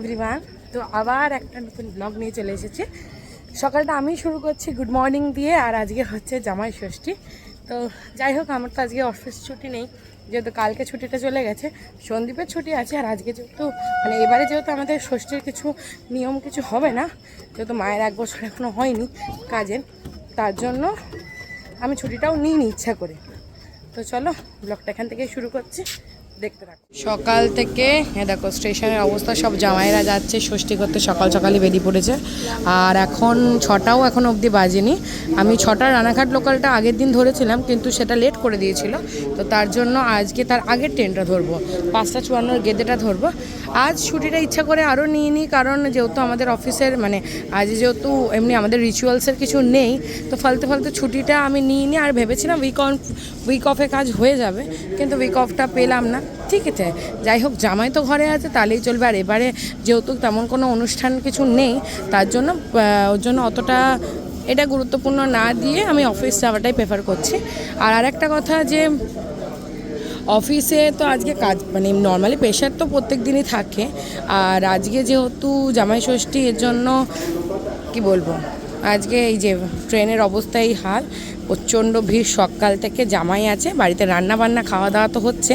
Everyone তো আবার একটা নতুন ব্লগ নিয়ে চলে এসেছি। সকালটা আমি শুরু করছি গুড মর্নিং দিয়ে, আর আজকে হচ্ছে জামাই ষষ্ঠী। তো যাই হোক, আমার তো আজকে অফিস ছুটি নেই, যেহেতু কালকে ছুটিটা চলে গেছে, সন্দীপের ছুটি আছে, আর আজকে যেহেতু মানে এবারে যেহেতু আমাদের ষষ্ঠীর কিছু নিয়ম কিছু হবে না, যেহেতু মায়ের এক বছর এখনও হয়নি কাজের, তার জন্য আমি ছুটিটাও নিইনি ইচ্ছা করে। তো চলো ব্লগটা এখান থেকে শুরু করছি। দেখতে থাকো। সকাল থেকে হ্যাঁ দেখো, স্টেশনের অবস্থা, সব জামাইরা যাচ্ছে, ষষ্ঠী করতে সকাল সকালই বেরিয়ে পড়েছে। আর এখন ছটাও এখন অবধি বাজেনি। আমি ছটা রানাঘাট লোকালটা আগের দিন ধরেছিলাম, কিন্তু সেটা লেট করে দিয়েছিল। তো তার জন্য আজকে তার আগের ট্রেনটা ধরবো। পাঁচটা চুয়ান্নর গেদেটা ধরবো। আজ ছুটিটা ইচ্ছা করে আরও নিয়ে নিই কারণ যেহেতু আমাদের অফিসের মানে আজ যেহেতু এমনি আমাদের রিচুয়ালসের কিছু নেই, তো ফালতু ফালতু ছুটিটা আমি নিয়ে নিই আর ভেবেছিলাম উইক অন উইক অফে কাজ হয়ে যাবে, কিন্তু উইক অফটা পেলাম না। ঠিক আছে, যাই হোক, জামাই তো ঘরে আছে, তাহলেই চলবে। আর এবারে যেহেতু তেমন কোনো অনুষ্ঠান কিছু নেই, তার জন্য ওর জন্য অতটা এটা গুরুত্বপূর্ণ না দিয়ে আমি অফিস যাওয়াটাই প্রেফার করছি। আর আরেকটা কথা যে অফিসে তো আজকে কাজ মানে নর্মালি প্রেশার তো প্রত্যেক দিনই থাকে। আর আজকে যেহেতু জামাই ষষ্ঠী, এর জন্য কি বলব? আজকে এই যে ট্রেনের অবস্থা এই হাল, প্রচণ্ড ভিড়, সকাল থেকে জামাই আছে, বাড়িতে রান্না বান্না খাওয়া দাওয়া তো হচ্ছে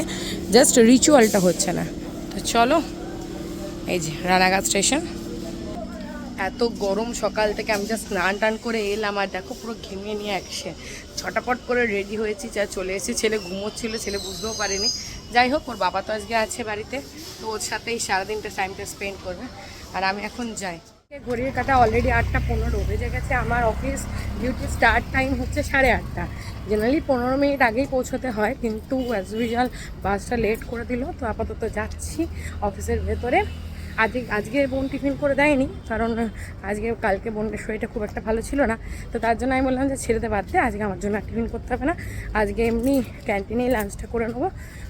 জাস্ট রিচুয়ালটা হচ্ছে না। তো চলো, এই যে রানাঘাট স্টেশন। এত গরম সকাল থেকে আমি যা স্নান টান করে এলাম আর দেখো পুরো ঘেমে নিয়ে একসে। ছটাপট করে রেডি হয়েছি, যা চলে এসেছি, ছেলে ঘুমোচ্ছিল, ছেলে বুঝতেও পারেনি। যাই হোক, ওর বাবা তো আজকে আছে বাড়িতে, তো ওর সাথেই সারাদিনটা টাইমটা স্পেন্ড করবে। আর আমি এখন যাই। ঘড়ির কাটা অলরেডি আটটা পনেরো, বেজে গেছে আমার অফিস ডিউটি স্টার্ট টাইম হচ্ছে সাড়ে আটটা। জেনারেলি পনেরো মিনিট আগেই পৌঁছতে হয়, কিন্তু অ্যাজ ইউজুয়াল বাসটা লেট করে দিল, তো আপাতত যাচ্ছি অফিসের ভেতরে। আজকে আজকে বোন টিফিন করে দেয়নি, কারণ আজকে কালকে বোনের শরীরটা খুব একটা ভালো ছিল না। তো তার জন্য আমি বললাম যে ছেড়ে দে বাদ দে আজকে আমার জন্য টিফিন করতে হবে না। আজকে এমনি ক্যান্টিনেই লাঞ্চটা করে নেব।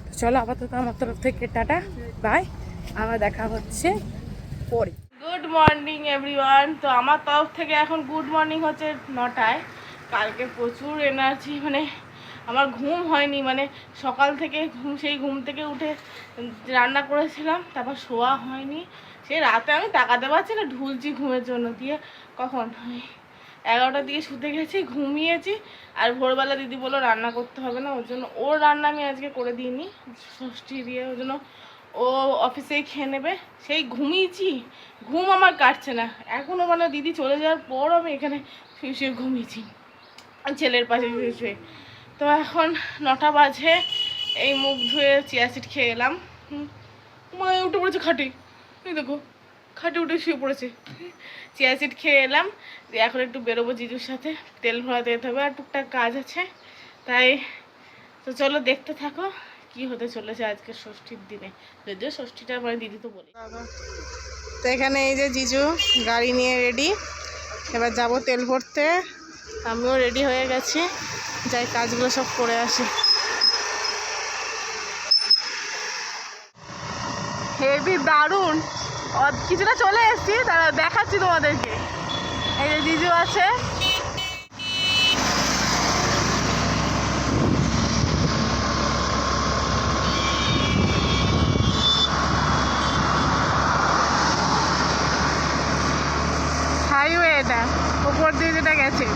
তো চলো আপাতত আমার তরফ থেকে টাটা, বাই। আবার দেখা হচ্ছে পরে। গুড মর্নিং এভরিওয়ান তো আমার তরফ থেকে এখন গুড মর্নিং হচ্ছে নটায়। কালকে প্রচুর এনার্জি মানে আমার ঘুম হয়নি মানে সকাল থেকে ঘুম, সেই ঘুম থেকে উঠে রান্না করেছিলাম, তারপর শোয়া হয়নি। সেই রাতে আমি তাকাতে পারছি না ঢুলছি ঘুমের জন্য, দিয়ে কখন এগারোটার দিকে শুতে গেছি, ঘুমিয়েছি, আর ভোরবেলা দিদি বলল রান্না করতে হবে না, ওর জন্য ওর রান্না আমি আজকে করে দিইনি, ষষ্ঠী দিয়ে, ওর জন্য ও অফিসেই খেয়ে নেবে। সেই ঘুমিয়েছি, ঘুম আমার কাটছে না এখনও মানে দিদি চলে যাওয়ার পর আমি এখানে শুয়ে শুয়ে ঘুমিয়েছি, ছেলের পাশে শুয়ে শুয়ে। তো এখন নটা বাজে, এই মুখ ধুয়ে চিয়া সিট খেয়ে এলাম। মা উঠে পড়েছে খাটি। এই দেখো, খাটে উঠে শুয়ে পড়েছে। চিয়া সিট খেয়ে এলাম, দিয়ে এখন একটু বেরোবো জিজুর সাথে, তেল ভরাতে যেতে হবে, আর টুকটাক কাজ আছে। তাই, তো চলো দেখতে থাকো কি হতে চলেছে আজকে ষষ্ঠীর দিনে। যদিও ষষ্ঠীটা মানে দিদি তো বলে তো এখানে এই যে জিজু, গাড়ি নিয়ে রেডি এবার যাব তেল ভরতে। আমিও রেডি হয়ে গেছি। যাই, কাজগুলো সব করে আসি। হেভি দারুণ। কিছুটা চলে এসেছি তারা দেখাচ্ছি তোমাদেরকে। এই যে জিজু আছে। হাইওয়ে এটা, উপর দিয়ে যেটা গেছে।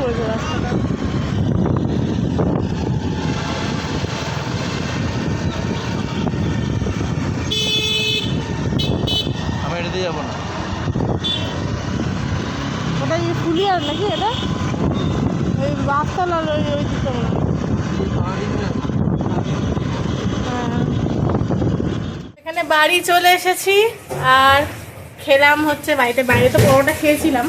করেছে রাস্তাটা আমি এটা দিয়ে যাব না। ওটা ফুলিয়ার নাকি এটা? ওই মনে হ্যাঁ। এখানে বাড়ি চলে এসেছি আর খেলাম হচ্ছে বাড়িতে। বাইরে তো পরোটা খেয়েছিলাম।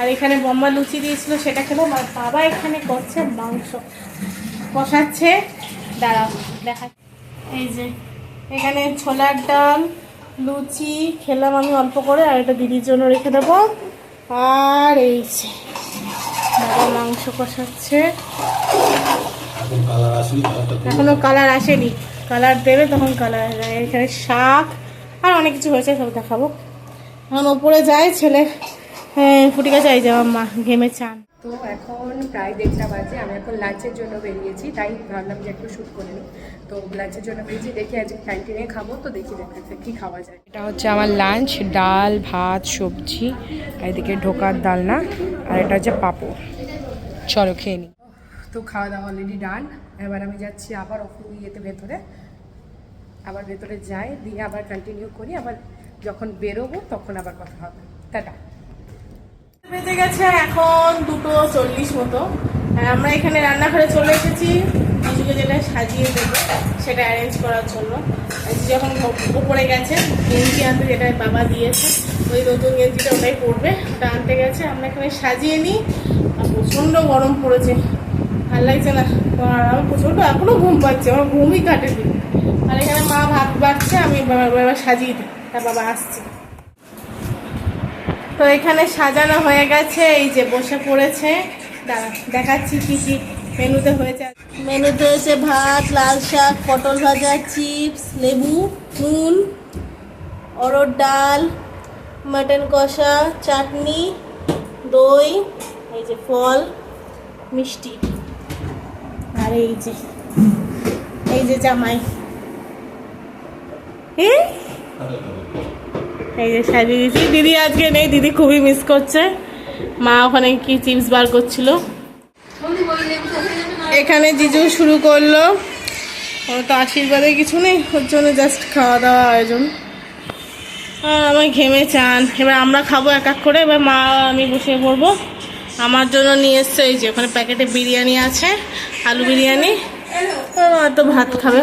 আর এখানে বম্বা লুচি দিয়েছিল, সেটা খেলাম। আর বাবা এখানে করছে মাংস। কষাচ্ছে। দাঁড়াও দেখা এই যে, এখানে ছোলার ডাল, লুচি খেলাম আমি অল্প করে, আর এটা দিদির জন্য রেখে দেবো। আর এই যে, বাবা মাংস কষাচ্ছে। এখনও কালার আসেনি। কালার দেবে তখন কালার এখানে শাক, আর অনেক কিছু হয়েছে, সব দেখাবো। এখন ওপরে যায় ছেলে হ্যাঁ ফুটিকা চাই যাওয়া মা ঘেমে চান। তো এখন প্রায় দেড়টা বাজে আমি এখন লাঞ্চের জন্য বেরিয়েছি তাই ভাবলাম যে একটু শ্যুট করে নিই। তো লাঞ্চের জন্য বেরিয়েছি দেখি আজকে ক্যান্টিনে খাব তো দেখি দেখতে কী খাওয়া যায়। এটা হচ্ছে আমার লাঞ্চ ডাল ভাত সবজি আর এদিকে ঢোকার ডালনা আর এটা হচ্ছে পাঁপড়। চলো খেয়ে নিই তো খাওয়া দাওয়া অলরেডি ডান এবার আমি যাচ্ছি আবার অফু ইয়েতে ভেতরে। আবার ভেতরে যাই দিয়ে আবার কন্টিনিউ করি আবার যখন বেরোবো তখন আবার কথা হবে। টাটা। বেজে গেছে এখন দুটো চল্লিশ মতো। আমরা এখানে রান্নাঘরে চলে এসেছি। নিজেকে যেটা সাজিয়ে দেবো, সেটা অ্যারেঞ্জ করার জন্য। যখন উপরে গেছে, গেঞ্জি আনতে যেটা বাবা দিয়েছে, ওই নতুন গেঞ্জিটা ওটাই পরবে। ওটা আনতে গেছে, আমরা এখানে সাজিয়ে নিই। আর প্রচণ্ড গরম পড়েছে। ভালো লাগছে না। আর আমার প্রচণ্ড এখনও ঘুম পাচ্ছে, আমার ঘুমই কাটেনি। আর এখানে মা ভাত বাড়ছে, আমি বাবা সাজিয়ে দিই। তার বাবা আসছে। তো এখানে সাজানো হয়ে গেছে এই যে বসে পড়েছে। দাঁড়া দেখাচ্ছি কি কি মেনুতে হয়েছে। মেনুতে হয়েছে ভাত লাল শাক পটল ভাজা চিপস লেবু নুন অরড় ডাল মাটন কষা চাটনি দই এই যে ফল মিষ্টি। আর এই যে এই যে জামাই। এই? এই যে সাজিয়ে দিয়েছি। দিদি আজকে নেই, দিদি খুবই মিস করছে। মা ওখানে কি চিপস বার করছিল। এখানে জিজু শুরু করল। তো আশীর্বাদে কিছু নেই, ওর জন্য জাস্ট খাওয়া দাওয়া আয়োজন। আর আমার ঘেমে চান। এবার আমরা খাব এক এক করে, এবার মা আমি বসে পড়ব। আমার জন্য নিয়ে এসছে এই যে, ওখানে প্যাকেটে বিরিয়ানি আছে, আলু বিরিয়ানি। তো ভাত খাবে।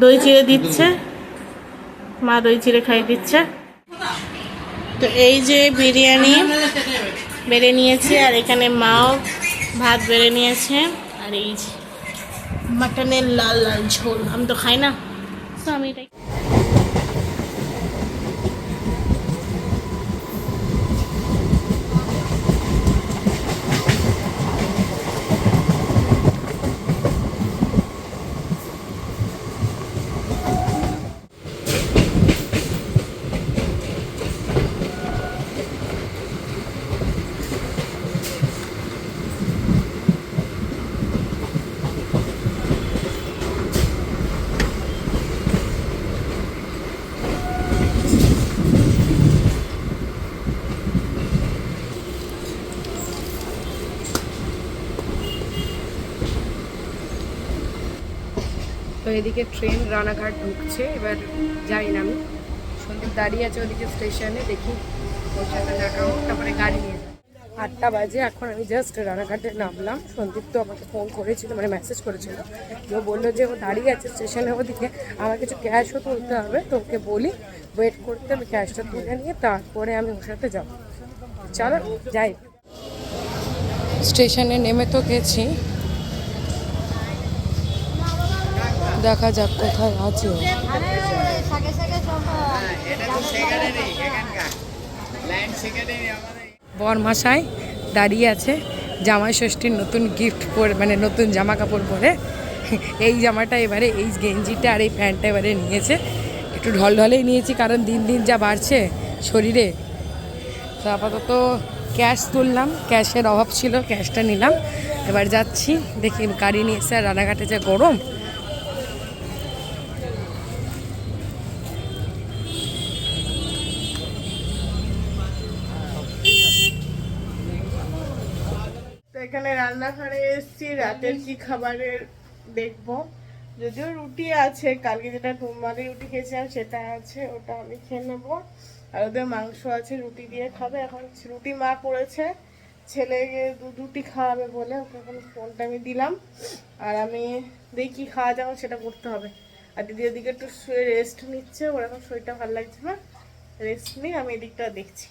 দই চিড়ে দিচ্ছে। মা দই চিড়ে খাই দিচ্ছে। তো এই যে বিরিয়ানি বেড়ে নিয়েছে, আর এখানে মাও ভাত বেড়ে নিয়েছে, আর এই যে মাটনের লাল লাল ঝোল। আমি তো খাই না। তো আমি এটাই তো এদিকে ট্রেন, রানাঘাট ঢুকছে, এবার যাই না আমি। সন্দীপ দাঁড়িয়ে আছে ওদিকে স্টেশনে, দেখি ওর সাথে দেখা হোক তারপরে গাড়ি নিয়ে আটটা বাজে, এখন আমি জাস্ট রানাঘাটে নামলাম। সন্দীপ তো আমাকে ফোন করেছিল মানে মেসেজ করেছিল। ও বলল যে ও দাঁড়িয়ে আছে স্টেশনে ওদিকে আমার কিছু ক্যাশও তুলতে হবে, তো ওকে বলি ওয়েট করতে আমি ক্যাশটা তুলে নিয়ে তারপরে আমি ওর সাথে যাব। চলো, যাই। স্টেশনে নেমে তো গেছি দেখা যাক কোথায় আছে। ও। বরমাসায় দাঁড়িয়ে আছে, জামাই ষষ্ঠীর নতুন গিফট পরে মানে নতুন জামা কাপড় পরে। এই জামাটা এবারে, এই গেঞ্জিটা আর এই প্যান্টটা এবারে নিয়েছে। একটু ঢল ঢলেই নিয়েছি, কারণ দিন দিন যা বাড়ছে শরীরে। তো আপাতত ক্যাশ তুললাম, ক্যাশের অভাব ছিল, ক্যাশটা নিলাম। এবার যাচ্ছি, দেখি গাড়ি নিয়ে এসে রানাঘাটে যা গরম। এসেছি রাতের কি খাবারের দেখব। যদিও রুটি আছে, কালকে যেটা তোমাদের রুটি খেয়েছিলাম সেটা আছে, ওটা আমি খেয়ে নেব। আর ওদের মাংস আছে, রুটি দিয়ে খাবে। এখন রুটি মা করেছে ছেলেকে রুটি খাওয়াবে বলে ওকে এখন ফোনটা আমি দিলাম। আর আমি দেখি খাওয়া যাব সেটা করতে হবে। আর দিদি ওদিকে একটু শুয়ে রেস্ট নিচ্ছে, ওর এখন শরীরটা ভালো লাগছে না। রেস্ট নিই আমি এদিকটা দেখছি।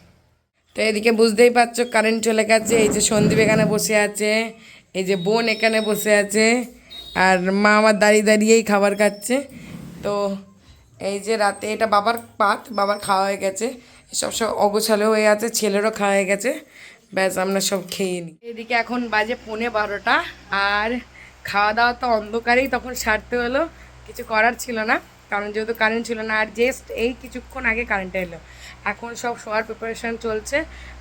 তো এদিকে বুঝতেই পারছ কারেন্ট চলে গেছে, এই যে সন্দীপ এখানে বসে আছে। এই যে বোন এখানে বসে আছে আর মা আমার দাঁড়িয়ে দাঁড়িয়েই খাবার খাচ্ছে। তো এই যে রাতে এটা বাবার পাত, বাবার খাওয়া হয়ে গেছে। সব সব অগোছালো হয়ে আছে, ছেলেরও খাওয়া হয়ে গেছে। ব্যাস আমরা সব খেয়ে নিই। এদিকে এখন বাজে পৌনে বারোটা আর খাওয়া দাওয়া তো অন্ধকারেই তখন সারতে হলো। কিছু করার ছিল না, কারণ যেহেতু কারেন্ট ছিল না আর জাস্ট এই কিছুক্ষণ আগে কারেন্ট এলো। এখন সব শোয়ার প্রিপারেশন চলছে।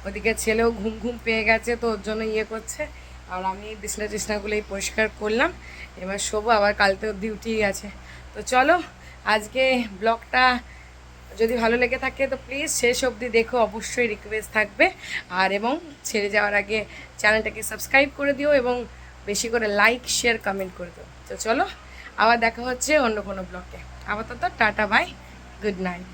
ওদিকে ছেলেও ঘুম ঘুম পেয়ে গেছে, তো ওর জন্য ইয়ে করছে। আর আমি বিছনা টিছনাগুলোই পরিষ্কার করলাম। এবার শোবো, আবার কাল তো ডিউটি আছে। তো চলো, আজকে ব্লগটা যদি ভালো লেগে থাকে তো প্লিজ শেষ অবধি দেখো, অবশ্যই রিকোয়েস্ট থাকবে। আর এবং ছেড়ে যাওয়ার আগে চ্যানেলটাকে সাবস্ক্রাইব করে দিও এবং বেশি করে লাইক শেয়ার কমেন্ট করে দিও। তো চলো, আবার দেখা হচ্ছে অন্য কোনো ব্লগে আপাতত টাটা বাই গুড নাইট